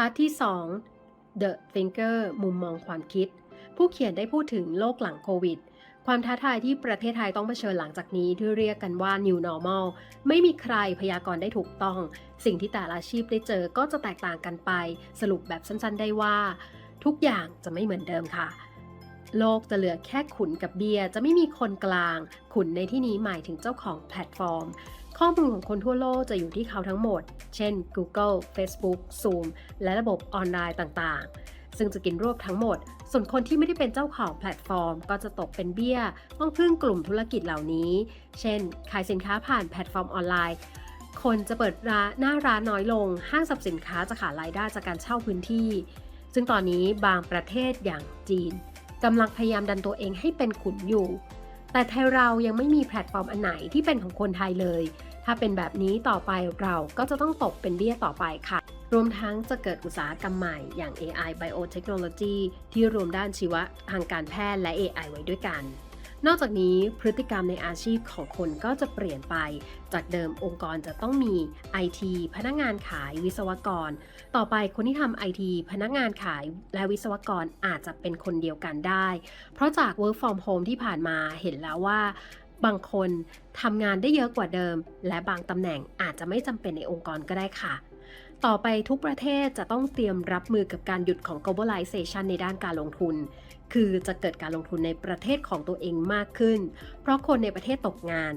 พาร์ทที่ 2 The Thinker มุมมองความคิด ผู้เขียนได้พูดถึงโลกหลังโควิด ความท้าทายที่ประเทศไทยต้องเผชิญหลังจากนี้ที่เรียกกันว่า New Normal ไม่มีใครพยากรณ์ได้ถูกต้อง สิ่งที่แต่ละอาชีพได้เจอก็จะแตกต่างกันไป สรุปแบบสั้นๆได้ว่า ทุกอย่างจะไม่เหมือนเดิมค่ะโลกจะเหลือแค่ขุนกับเบียร์จะไม่มีคนกลาง ขุนในที่นี้หมายถึงเจ้าของแพลตฟอร์ม ข้อมูลของคนทั่วโลกจะอยู่ที่เขาทั้งหมด เช่น Google Facebook Zoom และระบบออนไลน์ต่างๆ ซึ่งจะกินรวบทั้งหมด ส่วนคนที่ไม่ได้เป็นเจ้าของแพลตฟอร์ม ก็จะตกเป็นเบี้ย ต้องพึ่งกลุ่มธุรกิจเหล่านี้ เช่น ขายสินค้าผ่านแพลตฟอร์มออนไลน์ คนจะเปิดร้านหน้าร้านน้อยลง ห้างสรรพสินค้าจะขาดรายได้จากการเช่าพื้นที่ ซึ่งตอนนี้บางประเทศอย่างจีนกำลังพยายามดันตัวเองให้เป็นขุนอยู่แต่ไทยเรายังไม่มีแพลตฟอร์มอันไหนที่เป็นของคนไทยเลย ถ้าเป็นแบบนี้ต่อไปเราก็จะต้องตกเป็นเบี้ยต่อไปค่ะ รวมทั้งจะเกิดอุตสาหกรรมใหม่อย่าง AI Biotechnology ที่รวมด้านชีวะทางการแพทย์และ AI ไว้ด้วยกันนอกจากนี้พฤติกรรมในอาชีพของคนก็จะเปลี่ยนไป จากเดิมองค์กรจะต้องมี IT พนักงานขายวิศวกร ต่อไปคนที่ทำ IT พนักงานขายและวิศวกรอาจจะเป็นคนเดียวกันได้ เพราะจาก Work from Home ที่ผ่านมาเห็นแล้วว่า บางคนทำงานได้เยอะกว่าเดิม และบางตำแหน่งอาจจะไม่จำเป็นในองค์กรก็ได้ค่ะ ต่อไปทุกประเทศจะต้องเตรียมรับมือกับการหยุดของ globalization ในด้านการลงทุน คือจะเกิดการลงทุนในประเทศของตัวเองมากขึ้น เพราะคนในประเทศตกงาน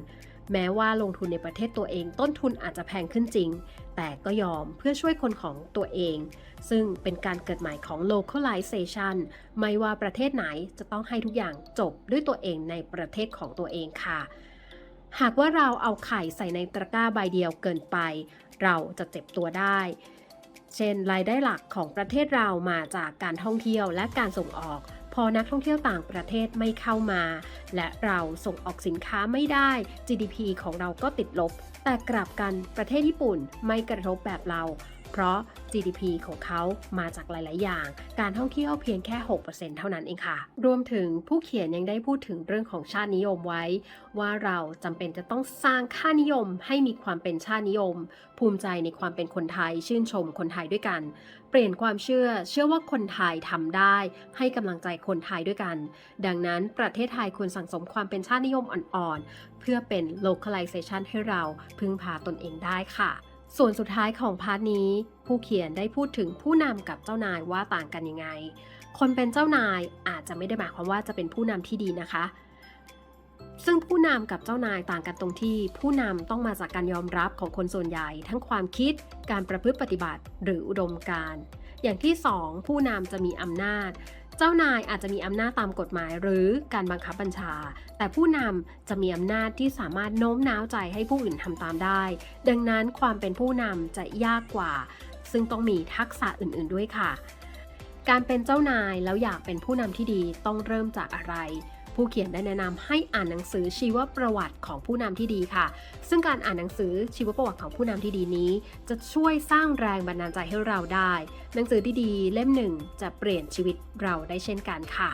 แม้ว่าลงทุนในประเทศตัวเองต้นทุนอาจจะแพงขึ้นจริง แต่ก็ยอมเพื่อช่วยคนของตัวเอง ซึ่งเป็นการเกิดใหม่ของ localization ไม่ว่าประเทศไหนจะต้องให้ทุกอย่างจบด้วยตัวเองในประเทศของตัวเองค่ะ หากว่าเราเอาไข่ใส่ในตะกร้าใบเดียวเกินไป เราจะเจ็บตัวได้ เช่นรายได้หลักของประเทศเรามาจากการท่องเที่ยวและการส่งออก อนักท่องเที่ยวต่างประเทศไม่เข้ามา และเราส่งออกสินค้าไม่ได้ GDP ของเราก็ติดลบ แต่กลับกันประเทศญี่ปุ่นไม่กระทบแบบเรา เพราะ GDP ของเขามาจากหลาย ๆ อย่าง การท่องเที่ยวเพียงแค่ 6%เท่านั้นเองค่ะ รวมถึงผู้เขียนยังได้พูดถึงเรื่องของชาตินิยมไว้ ว่าเราจำเป็นจะต้องสร้างค่านิยมให้มีความเป็นชาตินิยม ภูมิใจในความเป็นคนไทย ชื่นชมคนไทยด้วยกัน เปลี่ยนความเชื่อ เชื่อว่าคนไทยทำได้ ให้กำลังใจคนไทยด้วยกัน ดังนั้นประเทศไทยควรสั่งสมความเป็นชาตินิยมอ่อน ๆ เพื่อเป็น localization ให้เราพึ่งพาตนเองได้ค่ะ ส่วนสุดท้ายของพาร์ทนี้ ผู้เขียนได้พูดถึงผู้นำกับเจ้านายว่าต่างกันยังไง คนเป็นเจ้านายอาจจะไม่ได้หมายความว่าจะเป็นผู้นำที่ดีนะคะ ซึ่งผู้นำกับเจ้านายต่างกันตรงที่ ผู้นำต้องมาจากการยอมรับของคนส่วนใหญ่ ทั้งความคิด การประพฤติปฏิบัติ หรืออุดมการณ์อย่างที่ 2 ผู้นำจะมีอำนาจ เจ้านายอาจจะมีอำนาจตามกฎหมายหรือการบังคับบัญชา แต่ผู้นำจะมีอำนาจที่สามารถโน้มน้าวใจให้ผู้อื่นทำตามได้ ดังนั้นความเป็นผู้นำจะยากกว่า ซึ่งต้องมีทักษะอื่นๆด้วยค่ะ การเป็นเจ้านายแล้วอยากเป็นผู้นำที่ดีต้องเริ่มจากอะไร ผู้เขียนได้แนะนำให้อ่านหนังสือชีวประวัติของผู้นำที่ดีค่ะ ซึ่งการอ่านหนังสือชีวประวัติของผู้นำที่ดีนี้ จะช่วยสร้างแรงบันดาลใจให้เราได้ หนังสือที่ดีเล่มหนึ่งจะเปลี่ยนชีวิตเราได้เช่นกันค่ะ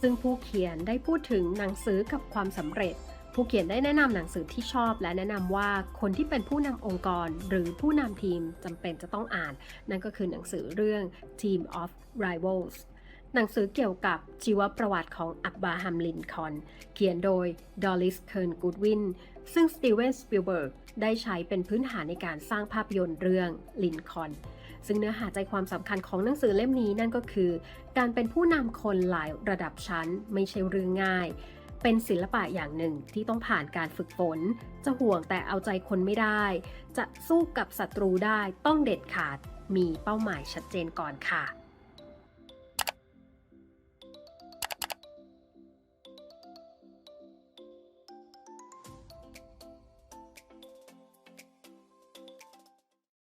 ซึ่งผู้เขียนได้พูดถึงหนังสือกับความสำเร็จผู้เขียนได้แนะนำหนังสือที่ชอบ และแนะนำว่าคนที่เป็นผู้นำองค์กร หรือผู้นำทีมจำเป็นจะต้องอ่าน นั่นก็คือหนังสือเรื่อง Team of Rivals หนังสือเกี่ยวกับชีวประวัติของอับบราฮัม ลินคอน เขียนโดยดอลลิส เคิร์น กูดวิน ซึ่งสตีเวนสปิลเบิร์กได้ใช้เป็นพื้นฐานในการสร้างภาพยนตร์เรื่องลินคอน ซึ่งเนื้อหาใจความสำคัญของหนังสือเล่มนี้นั่นก็คือ การเป็นผู้นำคนหลายระดับชั้นไม่ใช่เรื่องง่ายเป็นศิลปะอย่างหนึ่งที่ต้องผ่านการฝึกฝน จะห่วงแต่เอาใจคนไม่ได้ จะสู้กับศัตรูได้ต้องเด็ดขาด มีเป้าหมายชัดเจนก่อนค่ะ